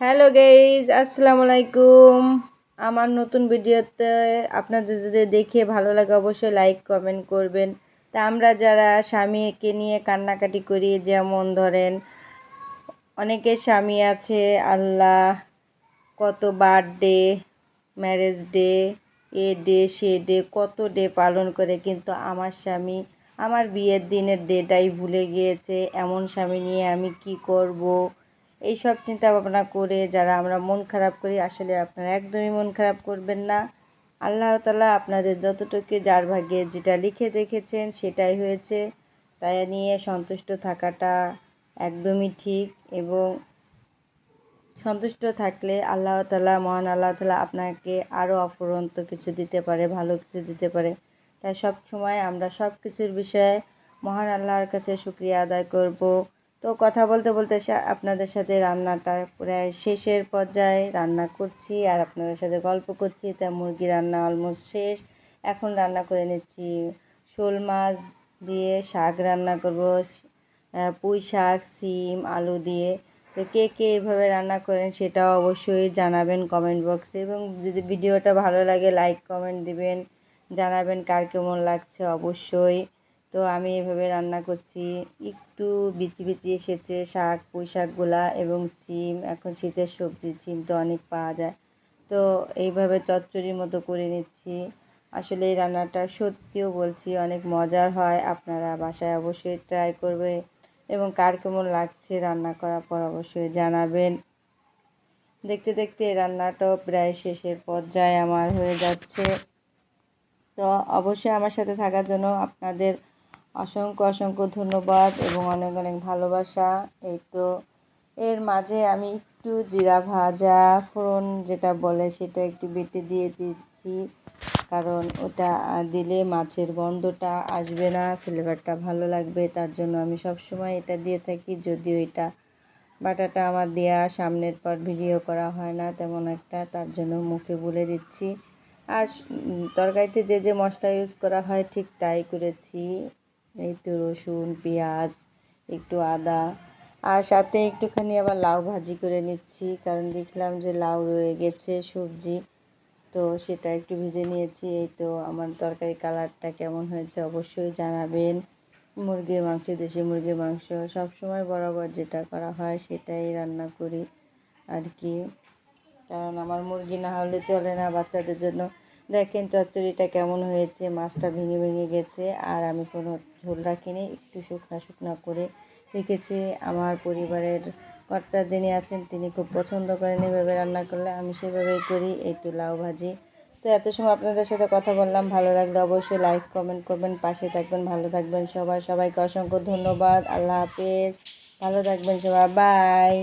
Hello gauge আসসালামু আলাইকুম। আমার নতুন ভিডিওতে আপনাদের যদি দেখে ভালো লাগে অবশ্যই লাইক, কমেন্ট করবেন। তা আমরা যারা স্বামীকে নিয়ে কান্নাকাটি করি, যেমন ধরেন অনেকের স্বামী আছে, আল্লাহ কত বার্থডে, ম্যারেজ ডে, এ ডে, সে ডে, কত ডে পালন করে, কিন্তু আমার স্বামী আমার বিয়ের দিনের ডেটাই ভুলে গিয়েছে, এমন স্বামী নিয়ে আমি কি করব? এই সব চিন্তা ভাবনা করে যারা আমরা মন খারাপ করি, আসলে আপনারা একদমই মন খারাপ করবেন না। আল্লাহ তালা আপনাদের যতটুকু যার ভাগ্যে যেটা লিখে রেখেছেন সেটাই হয়েছে। তাই নিয়ে সন্তুষ্ট থাকাটা একদমই ঠিক এবং সন্তুষ্ট থাকলে আল্লাহ তালা মহান আল্লাহ তালা আপনাকে আরও অফুরন্ত কিছু দিতে পারে, ভালো কিছু দিতে পারে। তাই সব সময় আমরা সব কিছুর বিষয়ে মহান আল্লাহর কাছে শুক্রিয়া আদায় করব। তো কথা বলতে বলতে আপনাদের সাথে রান্নাটা প্রায় শেষের পর্যায়ে রান্না করছি আর আপনাদের সাথে গল্প করছি। তা মুরগি রান্না অলমোস্ট শেষ। এখন রান্না করে নিচ্ছি শোল মাছ দিয়ে শাক রান্না করব পুঁই শাক, সিম, আলু দিয়ে। তো কে কে এভাবে রান্না করেন সেটাও অবশ্যই জানাবেন কমেন্ট বক্সে এবং যদি ভিডিওটা ভালো লাগে লাইক কমেন্ট দিবেন। জানাবেন কার কেমন লাগছে অবশ্যই। তো আমি এভাবে রান্না করছি। একটু বিচি বিচি এসেছে শাক, পুঁই শাকগুলা এবং সিম এখন শীতের সবজি সিম তো অনেক পাওয়া যায়। তো এইভাবে চচ্চড়ির মতো করে নিচ্ছি। আসলে এই রান্নাটা সত্যিও বলছি অনেক মজার হয়। আপনারা বাসায় অবশ্যই ট্রাই করবে এবং কার কেমন লাগছে রান্না করার পর অবশ্যই জানাবেন। দেখতে দেখতে এই রান্নাটাও প্রায় শেষের পর্যায়ে আমার হয়ে যাচ্ছে। তো অবশ্যই আমার সাথে থাকার জন্য আপনাদের অসংখ্য অসংখ্য ধন্যবাদ এবং অনেক অনেক ভালোবাসা। এই তো এর মাঝে আমি একটু জিরা ভাজা ফোড়ন যেটা বলে সেটা একটু বেটে দিয়ে দিচ্ছি, কারণ ওটা দিলে মাছের গন্ধটা আসবে না, ফ্লেভারটা ভালো লাগবে, তার জন্য আমি সবসময় এটা দিয়ে থাকি, যদিও এটা বাটাটা আমার দেওয়া সামনের পর ভিডিও করা হয় না তেমন একটা, তার জন্য মুখে বলে দিচ্ছি। আর তরকারিতে যে যে মশলা ইউজ করা হয় ঠিক তাই করেছি। এই তো রসুন, পেঁয়াজ, একটু আদা আর সাথে একটুখানি আবার লাউ ভাজি করে নিচ্ছি। কারণ দেখলাম যে লাউ রয়ে গেছে সবজি, তো সেটা একটু ভেজে নিয়েছি। এই তো আমার তরকারি কালারটা কেমন হয়েছে অবশ্যই জানাবেন। মুরগির মাংস, দেশি মুরগির মাংস সব সময় বরাবর যেটা করা হয় সেটাই রান্না করি আর কি। কারণ আমার মুরগি না হলে চলে না বাচ্চাদের জন্য। দেখেন চচ্চড়িটা কেমন হয়েছে, মাছটা ভেঙে ভেঙে গেছে, আর আমি কোনো ঝোল রাখিনি, একটু শুকনা শুকনা করে রেখেছি। আমার পরিবারের কর্তা যিনি আছেন, তিনি খুব পছন্দ করেন এভাবে রান্না করলে, আমি সেভাবেই করি, এই তো লাউ ভাজি। তো এত সময় আপনাদের সাথে কথা বললাম, ভালো লাগলে অবশ্যই লাইক, কমেন্ট করবেন, পাশে থাকবেন, ভালো থাকবেন সবাই। সবাইকে অসংখ্য ধন্যবাদ, আল্লাহ হাফেজ, ভালো থাকবেন সবাই, বাই।